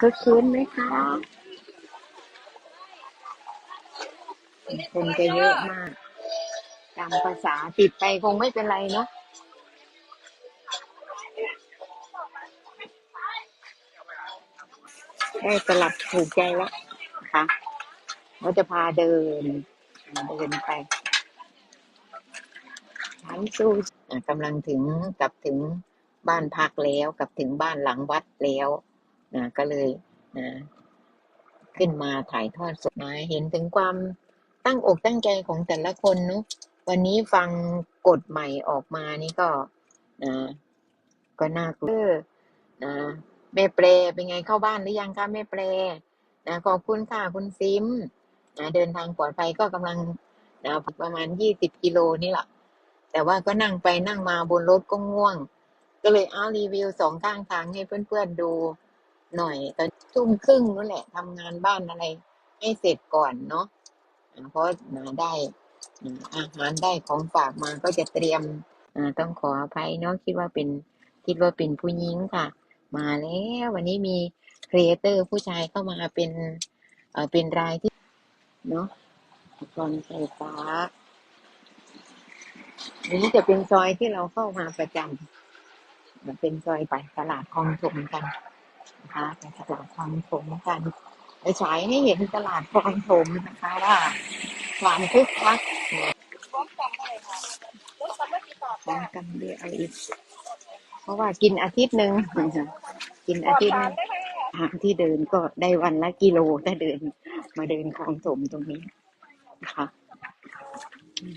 คึกคืนไหมคะคนจะเยอะมาก ตามภาษาติดไปคงไม่เป็นไรเนาะได้สลับถูกใจแล้วนะคะเราจะพาเดิน เดินไปชั้นสู้อ่กำลังถึงกลับถึงบ้านพักแล้วกลับถึงบ้านหลังวัดแล้ว นะก็เลยนะขึ้นมาถ่ายทอดสดนะเห็นถึงความตั้งอกตั้งใจของแต่ละคนเนาะวันนี้ฟังกฎใหม่ออกมานี่ก็นะก็น่ากลัวนะแม่เปรเป็นไงเข้าบ้านหรือยังคะแม่เปรนะขอบคุณค่ะคุณซิมนะเดินทางปลอดภัยก็กำลังนะประมาณยี่สิบกิโลนี่แหละแต่ว่าก็นั่งไปนั่งมาบนรถก็ง่วง ก็เลยเอารีวิวสองข้างทางให้เพื่อนๆดู หน่อยตอนทุ่มครึ่งนั่นแหละทำงานบ้านอะไร ให้เสร็จก่อนเนาะเพราะมาได้อาหารได้ของฝากมาก็จะเตรียมต้องขออภัยเนาะคิดว่าเป็นคิดว่าเป็นผู้หญิงค่ะ มาแล้ววันนี้มีครีเอเตอร์ผู้ชายเข้ามาเป็นเอ่อเป็นรายที่เนาะอุปกรณ์ไฟฟ้าอันนี้จะเป็นซอยที่เราเข้ามาประจำเป็นซอยไปตลาดคลองถมกัน นะคะไปตลาดคลองถมกันไปฉายให้เห็นตลาดคลองถมนะคะว่าความคึกคักของกันเดียวอีกเพราะว่ากินอาทิตย์หนึ่งกินอาทิตย์หนึ่งทางที่เดินก็ได้วันละกิโลถ้าเดินมาเดินคลองถมตรงนี้นะคะ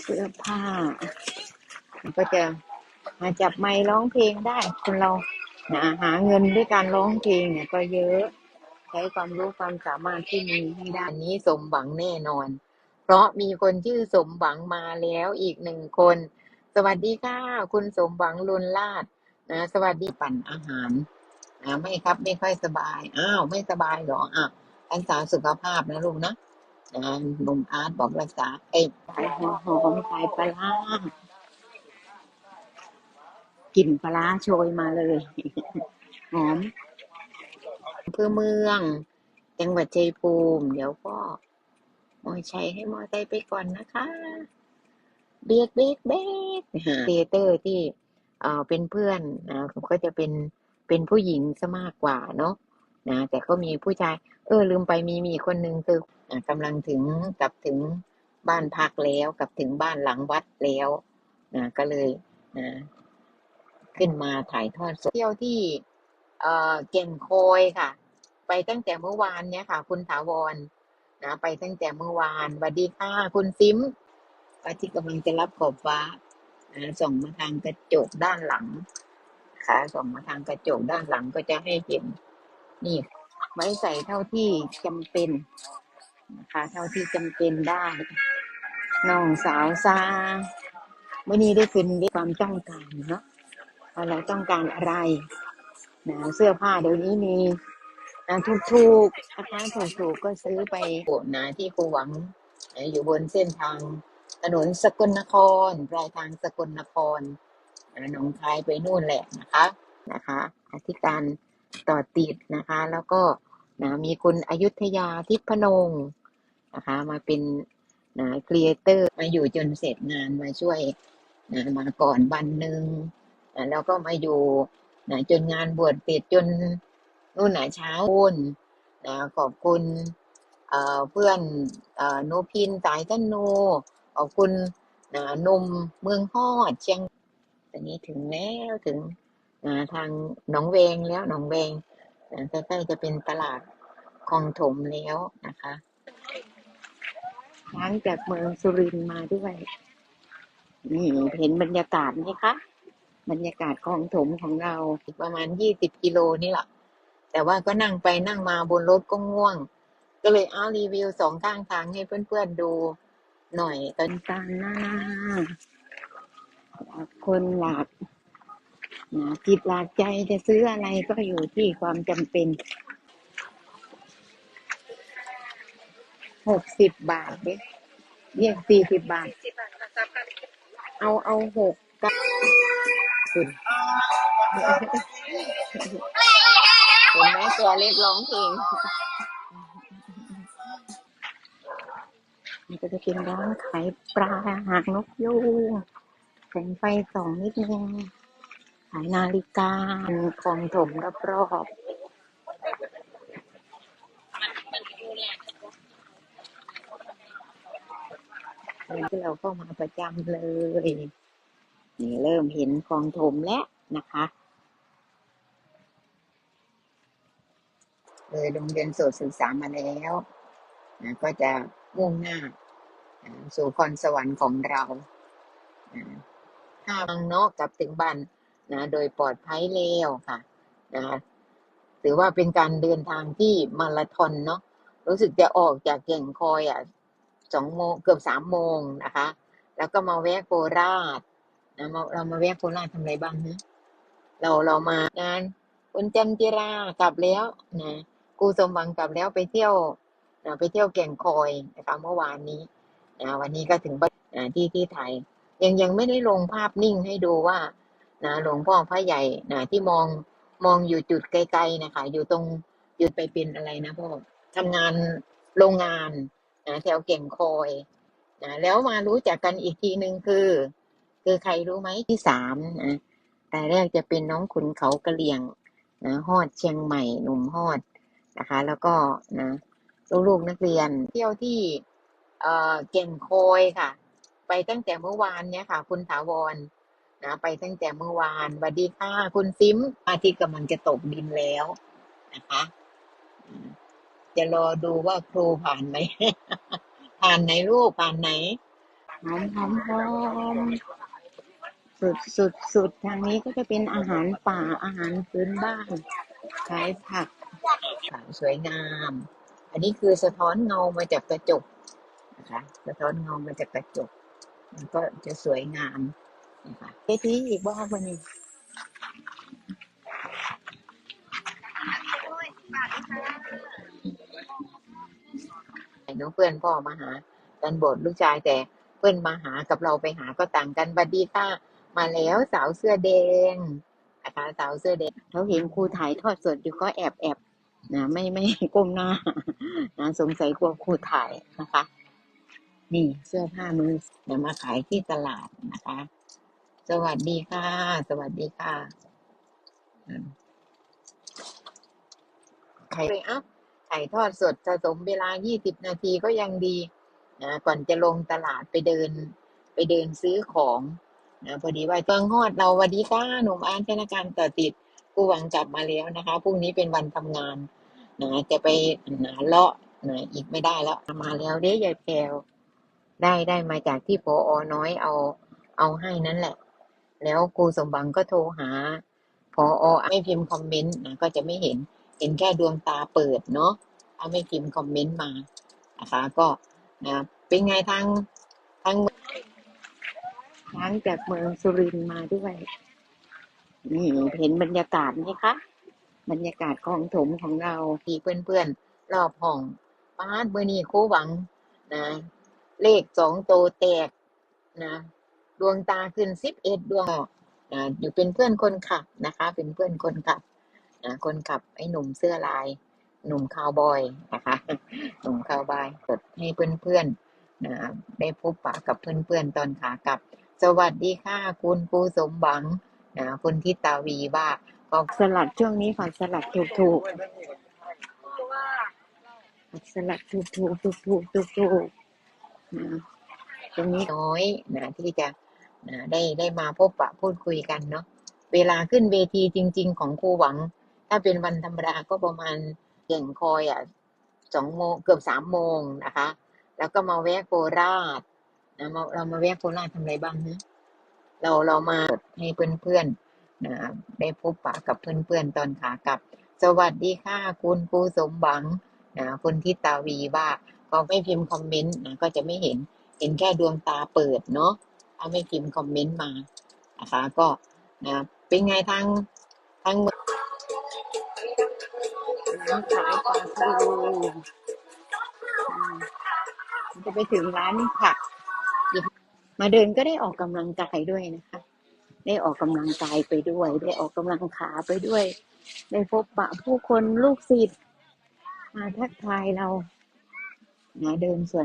เสื้อผ้าก็จะมาจับไมค์ร้องเพลงได้คนเรา นะหาเงินด้วยการร้องเพลงเนี่ยก็เยอะใช้ความรู้ความสามารถที่มีให้ได้อันนี้สมหวังแน่นอน เพราะมีคนชื่อสมหวังมาแล้วอีกหนึ่งคน สวัสดีค่ะ คุณสมหวังลุนลาดนะสวัสดีปั่นอาหารอ่าไม่ครับไม่ค่อยสบายอ้าวไม่สบายเหรออะรักษาสุขภาพนะลุงนะอ่าหนุ่มอาร์ตบอกรักษาเอ้ยขายหอมหอมขายปลาร้า กลิ่นปลาร้าโชยมาเลย หอมอำเภอเมือง จังหวัดชัยภูมิ เดี๋ยวก็มอยชัยให้มอไซค์ไปก่อนนะคะ เบียกเบียกเบียกเทเตอร์ที่เอ่อเป็นเพื่อนนะก็จะเป็นเป็นผู้หญิงซะมากกว่าเนาะนะแต่ก็มีผู้ชาย เออ ลืมไปมีมีคนหนึ่งคืออะกำลังถึงกลับถึงบ้านพักแล้วกลับถึงบ้านหลังวัดแล้วนะก็เลยนะ ขึ้นมาถ่ายทอดสดเที่ยวที่เอ่อเก่งโคยค่ะ ไปตั้งแต่เมื่อวานเนี่ยค่ะ คุณถาวรนะไปตั้งแต่เมื่อวานสวัสดีค่ะ คุณซิมพระอาที่กำลังจะรับขอบฟ้านะส่งมาทางกระจกด้านหลังค่ะส่งมาทางกระจกด้านหลังก็จะให้เห็น นี่ ไว้ใส่เท่าที่จำเป็นนะคะ เท่าที่จำเป็นได้น้องสาวซาวันนี้ได้ขึ้นด้วยความต้องการเนาะ ว่าเราต้องการอะไรนะเสื้อผ้าเดี๋ยวนี้มีนะถูกๆราคาถูกๆก็ซื้อไปโบนะที่ครูหวังนะอยู่บนเส้นทางถนนสกลนครปลายทางสกลนครนะหนองคายไปนู่นแหละนะคะนะคะอธิการต่อติดนะคะ แล้วก็นะมีคุณอยุธยาทิพนงค์นะคะ มาเป็นนะครีเอเตอร์มาอยู่จนเสร็จงานมาช่วยนะมาก่อนวันหนึ่ง แล้วก็มาอยู่นะจนงานบวชเสร็จจนนู่นหน่ะเช้าอุ่นนะขอบคุณเพื่อนอ่อโนพินสายธนูขอบคุณนะนมเมืองฮอดเชียงตอนนี้ถึงแล้วถึงนะทางหนองแวงแล้วหนองแวงนะใกล้ๆจะเป็นตลาดคลองถมแล้วนะคะช้างจากเมืองสุรินทร์มาด้วยนี่เห็นบรรยากาศไหมคะ บรรยากาศคลองถมของเราประมาณยี่สิบกิโลนี่แหละแต่ว่าก็นั่งไปนั่งมาบนรถก็ง่วง ก็เลยเอารีวิวสองข้างทางให้เพื่อนๆดูหน่อยตอนกลางหน้าคนหลักนะจิตหลักใจจะซื้ออะไรก็อยู่ที่ความจำเป็นหกสิบบาทเด้เรียกสี่สิบบาท เอาเอาหกกับ คุณเห็นไหมตัวเล็กร้องเพลงมันก็จะเป็นร้านขายปลาหางนกยูงแสงไฟส่องนิดนึงขายนาฬิกาของถมรอบๆอันที่เราเข้ามาประจำเลย นี่เริ่มเห็นของถมแล้วนะคะเลยโรงเรียนโสตศึกษามาแล้วนะก็จะมุ่งหน้าสู่พรสวรรค์ของเราถ้าบางนอกกับถึงบ้านนะ โดยปลอดภัยแล้วค่ะนะถือว่าเป็นการเดินทางที่มาราธอนเนาะรู้สึกจะออกจากแก่งคอยอะสองโมงเกือบสามโมงนะคะ แล้วก็มาแวะโคราช นะมาเรามาแวะโคราชทำอะไรบ้างนะเราเรามางานคุณจันจิรากลับแล้วนะกูสมหวังกลับแล้วไปเที่ยวนะไปเที่ยวแก่งคอยนะคะเมื่อวานนี้นะวันนี้ก็ถึงบ้านนะที่ที่ไทย ยังยังไม่ได้ลงภาพนิ่งให้ดูว่านะหลวงพ่อพระใหญ่นะที่มองมองอยู่จุดไกลๆนะคะอยู่ตรงอยู่ไปเป็นอะไรนะพ่อทำงานโรงงานนะแถวแก่งคอยนะแล้วมารู้จักกันอีกทีหนึ่งคือ คือใครรู้ไหมที่สามนะแต่แรกจะเป็นน้องขุนเขากะเหลี่ยงนะฮอดเชียงใหม่หนุ่มฮอดนะคะ แล้วก็นะลูกๆนักเรียนเที่ยวที่เอ่อเก่งโคอยค่ะ ไปตั้งแต่เมื่อวานเนี่ยค่ะ คุณถาวรนะไปตั้งแต่เมื่อวานสวัสดีค่ะ คุณซิมอาทิตย์กำลังจะตกดินแล้วนะคะจะรอดูว่าครูผ่านไหมผ่านไหนลูกผ่านไหนหอมหอมหอม สุดสุดสุดทางนี้ก็จะเป็นอาหารป่าอาหารพื้นบ้านขายผักขาสวยงาม อันนี้คือสะท้อนเงามาจากกระจกนะคะสะท้อนเงามาจากกระจกมันก็จะสวยงามนะคะเจทีอีกว่าวันนี้น้องเพื่อนพ่อมาหากันโบทลูกชายแต่เพื่อนมาหากับเราไปหาก็ต่างกันบัดดีค่ะ มาแล้วสาวเสื้อแดงนะคะสาวเสื้อแดงเขาเห็นครูถ่ายทอดสดอยู่ก็แอบแอบนะไม่ไม่ก้มหน้านะสงสัยกลัวครูถ่ายนะคะ นี่เสื้อผ้ามือเดี๋ยวมาขายที่ตลาดนะคะ สวัสดีค่ะ สวัสดีค่ะอืมไข่เลยเอ้าไข่ทอดสดสะสมเวลา 20 นาทีก็ยังดีนะก่อนจะลงตลาดไปเดิน ไปเดินซื้อของ นะพอดีว่าตัวงอดเราวัสดีค่ะหนุ่มอานธนการต่อติดผู้หวังกลับมาแล้วนะคะพรุ่งนี้เป็นวันทำงานนะจะไปหาเลาะนะอีกไม่ได้แล้วมาแล้วเด้ยายแพรวได้ได้มาจากที่พออน้อยเอาเอาให้นั่นแหละ แล้วครูสมบังก็โทรหาพออไม่พิมพ์คอมเมนต์นะก็จะไม่เห็นเห็นแค่ดวงตาเปิดเนาะถ้าไม่พิมพ์คอมเมนต์มานะคะก็นะเป็นไงทางทาง ช้างจากเมืองสุรินทร์มาด้วยนี่เห็นบรรยากาศไหมคะ บรรยากาศของถมของเราที่เพื่อนๆรอบห้องป้าเบอร์นี่คหวังนะ เลขสองโตแตกนะดวงตาขึ้นสิบเอ็ดดวงนะอยู่เป็นเพื่อนคนขับนะคะ เป็นเพื่อนคนขับนะคนขับไอ้หนุ่มเสื้อลาย หนุ่มคาวบอยนะคะหนุ่มคาวบอยกดให้เพื่อนๆนะได้พบปะกับเพื่อนๆตอนขากลับ สวัสดีค่ะ คุณครูสมบังนะคุณทิตาวีว่าก็สลัดช่วงนี้ขอสลัดถูกๆสลัดถูกๆถูกๆถูกๆนะตรงนี้น้อยนะที่จะนะได้ได้มาพบปะพูดคุยกันเนาะเวลาขึ้นเวทีจริง ๆ ของครูหวัง ถ้าเป็นวันธรรมดาก็ประมาณเก่งคอยอะสองโมงเกือบสามโมงนะคะ แล้วก็มาแวะโคราช นะมาเรามาแวะโคราชทำอะไรบ้างนะเราเรามาให้เพื่อนๆนะได้พบปะกับเพื่อนๆตอนขากลับ สวัสดีค่ะคุณครูสมบังนะคุณทิตาวีว่าก็ไม่พิมพ์คอมเมนต์นะก็จะไม่เห็นเห็นแค่ดวงตาเปิดเนาะถ้าไม่พิมพ์คอมเมนต์มานะคะก็นะเป็นไงทางทางเมืองร้านขายปลาทูจะไปถึงร้านผัก มาเดินก็ได้ออกกำลังกายด้วยนะคะ ได้ออกกำลังกายไปด้วย ได้ออกกำลังขาไปด้วย ได้พบปะผู้คนลูกศิษย์มาทักทายเรามาเดินสวน